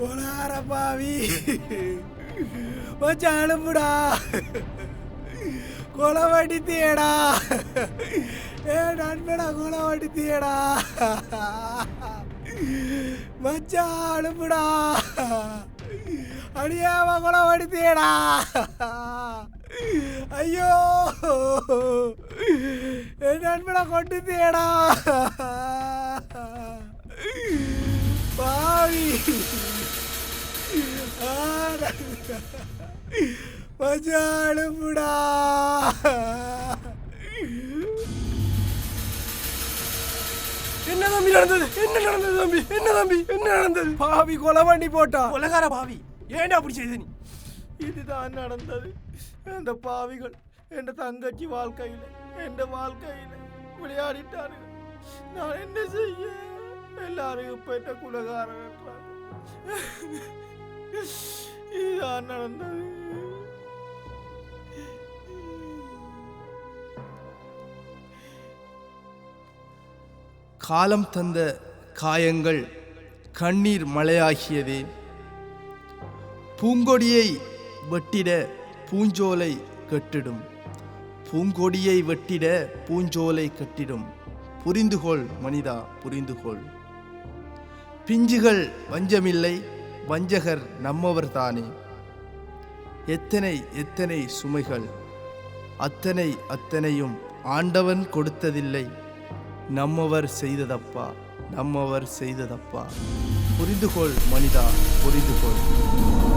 பாவி மச்சான் அனுப்புடா. கொலை வடித்தியடா ஏ நண்படா கொலை வடித்தியடா மச்சா அனுப்புடா. அடியாம கொலை வடித்தியடா ஐயோ. என் நண்படா கொண்டுத்தியடா மச்சானுப்புடா என்ன தம்பி நடந்தது? என்ன நடந்தது தம்பி? என்ன தம்பி? என்ன நடந்தது? பாவி கொலை பண்ணி போட்டா. கொலகார பாவி. ஏன்டா அப்படி செய்த நீ? இதுதான் நடந்தது. அந்த பாவிகள் என் தங்கச்சி வாழ்க்கையில் என் வாழ்க்கையில் விளையாடிட்டாரு நான் என்ன செய்ய? எல்லாரும் என்ன குலகாரன் என்றாங்க. இதுதான் நடந்தது. காலம் தந்த காயங்கள் கண்ணீர் மழையாகியதே. பூங்கொடியை வெட்டிட பூஞ்சோலை கட்டிடும். பூங்கொடியை வெட்டிட பூஞ்சோலை கட்டிடும். புரிந்துகொள் மனிதா புரிந்துகொள். பிஞ்சுகள் வஞ்சமில்லை வஞ்சகர் நம்மவர் தானே எத்தனை எத்தனை சுமைகள்? அத்தனை அத்தனையும் ஆண்டவன் கொடுத்ததில்லை. நம்மவர் செய்ததப்பா? நம்மவர் செய்ததப்பா? புரிந்துகொள் மனிதா புரிந்துகொள்.